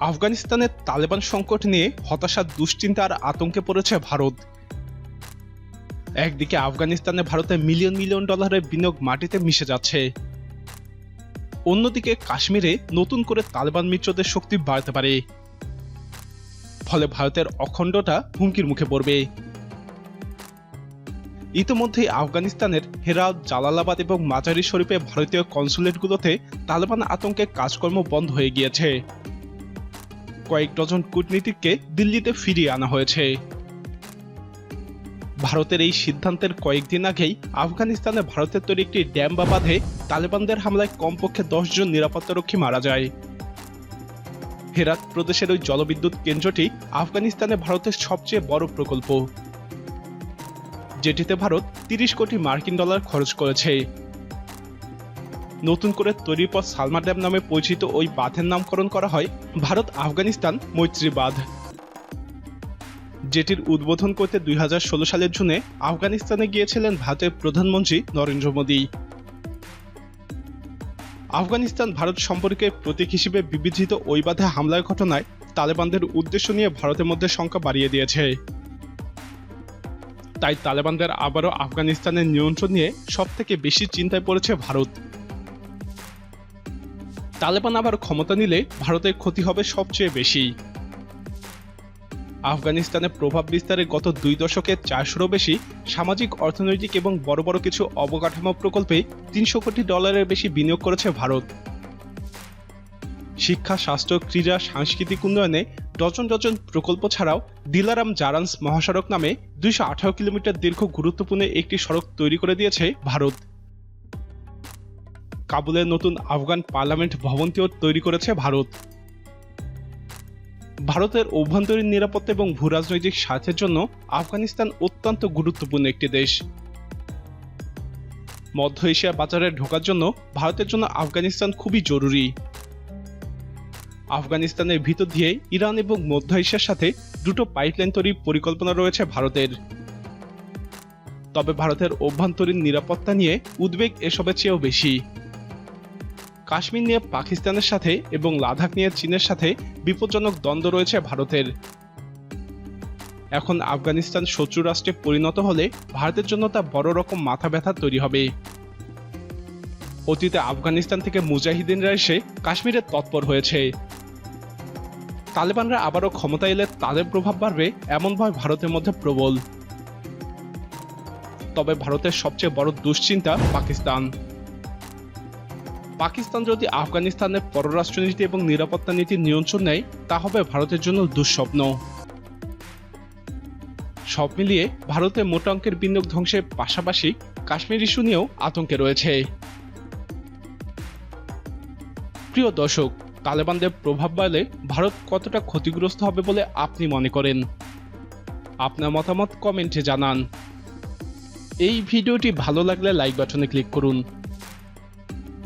আফগানিস্তানের তালেবান সংকট নিয়ে হতাশা, দুশ্চিন্তা আর আতঙ্কে পড়েছে ভারত। একদিকে আফগানিস্তানে ভারতে মিলিয়ন মিলিয়ন ডলারের বিনিয়োগ মাটিতে মিশে যাচ্ছে। অন্যদিকে কাশ্মীরে নতুন করে তালেবান মিত্রদের শক্তি বাড়তে পারে। ফলে ভারতের অখণ্ডতা হুমকির মুখে পড়বে। ইতিমধ্যেই আফগানিস্তানের হেরাত জালালাবাদ এবং মাজারি শরীফে ভারতীয় কনসুলেটগুলোতে তালেবান আতঙ্কে কাজকর্ম বন্ধ হয়ে গিয়েছে। কয়েক ডজন কূটনীতিককে দিল্লিতে ফিরিয়ে আনা হয়েছে। ভারতের এই সিদ্ধান্তের কয়েকদিন আগেই আফগানিস্তানে ভারতের তৈরি একটি ড্যাম বা বাঁধে তালেবানদের হামলায় কমপক্ষে জন নিরাপত্তারক্ষী মারা যায়। হেরাত প্রদেশের ওই জলবিদ্যুৎ কেন্দ্রটি আফগানিস্তানে ভারতের সবচেয়ে বড় প্রকল্প। যেটিতে ভারত তিরিশ কোটি মার্কিন ডলার খরচ করেছে। নতুন করে তৈরির পর সালমা ড্যাম নামে পরিচিত ওই বাঁধের নামকরণ করা হয় ভারত আফগানিস্তান মৈত্রী বাঁধ। যেটির উদ্বোধন করতে দুই হাজার ষোলো সালের জুনে আফগানিস্তানে গিয়েছিলেন ভারতের প্রধানমন্ত্রী নরেন্দ্র মোদী। আফগানিস্তান ভারত সম্পর্কে প্রতীক হিসেবে বিবেচিত ওই বাঁধে হামলার ঘটনায় তালেবানদের উদ্দেশ্য নিয়ে ভারতের মধ্যে সংখ্যা বাড়িয়ে দিয়েছে। তাই তালেবানদের আবারও আফগানিস্তানের নিয়ন্ত্রণ নিয়ে সব থেকে বেশি চিন্তায় পড়েছে ভারত। তালেবান আবার ক্ষমতা নিলে ভারতের ক্ষতি হবে সবচেয়ে বেশি। আফগানিস্তানে প্রভাব বিস্তারে গত দুই দশকে চারশোরও বেশি সামাজিক, অর্থনৈতিক এবং বড় বড় কিছু অবকাঠামো প্রকল্পে তিনশো কোটি ডলারের বেশি বিনিয়োগ করেছে ভারত। শিক্ষা, স্বাস্থ্য, ক্রীড়া, সাংস্কৃতিক উন্নয়নে ডজন ডজন প্রকল্প ছাড়াও দিলারাম জারান্স মহাসড়ক নামে দুইশো আঠারো কিলোমিটার দীর্ঘ গুরুত্বপূর্ণ একটি সড়ক তৈরি করে দিয়েছে ভারত। কাবুলের নতুন আফগান পার্লামেন্ট ভবনটিও তৈরি করেছে ভারত। ভারতের অভ্যন্তরীণ নিরাপত্তা এবং ভূরাজনৈতিক স্বার্থের জন্য আফগানিস্তান অত্যন্ত গুরুত্বপূর্ণ একটি দেশ। মধ্য এশিয়া বাজারে ঢোকার জন্য ভারতের জন্য আফগানিস্তান খুবই জরুরি। আফগানিস্তানের ভিতর দিয়ে ইরান এবং মধ্য এশিয়ার সাথে দুটো পাইপলাইন তৈরির পরিকল্পনা রয়েছে ভারতের। তবে ভারতের অভ্যন্তরীণ নিরাপত্তা নিয়ে উদ্বেগ এসবের চেয়েও বেশি। কাশ্মীর নিয়ে পাকিস্তানের সাথে এবং লাদাখ নিয়ে চীনের সাথে বিপজ্জনক দ্বন্দ্ব রয়েছে ভারতের। এখন আফগানিস্তান শত্রু রাষ্ট্রে পরিণত হলে ভারতের জন্য তা বড় রকম মাথা ব্যথা তৈরি হবে। অতীতে আফগানিস্তান থেকে মুজাহিদিনরা এসে কাশ্মীরে তৎপর হয়েছে। তালেবানরা আবারও ক্ষমতা এলে তাদের প্রভাব বাড়বে এমন ভয় ভারতের মধ্যে প্রবল। তবে ভারতের সবচেয়ে বড় দুশ্চিন্তা পাকিস্তান। পাকিস্তান যদি আফগানিস্তানের পররাষ্ট্রনীতি এবং নিরাপত্তা নীতি নিয়ন্ত্রণ নেয়, তা হবে ভারতের জন্য দুঃস্বপ্ন। সব মিলিয়ে ভারতে মোটা অঙ্কের বিনিয়োগ ধ্বংসের পাশাপাশি কাশ্মীর ইস্যু নিয়েও আতঙ্কে রয়েছে। প্রিয় দর্শক, তালেবানদের প্রভাব বাড়লে ভারত কতটা ক্ষতিগ্রস্ত হবে বলে আপনি মনে করেন? আপনার মতামত কমেন্টে জানান। এই ভিডিওটি ভালো লাগলে লাইক বাটনে ক্লিক করুন।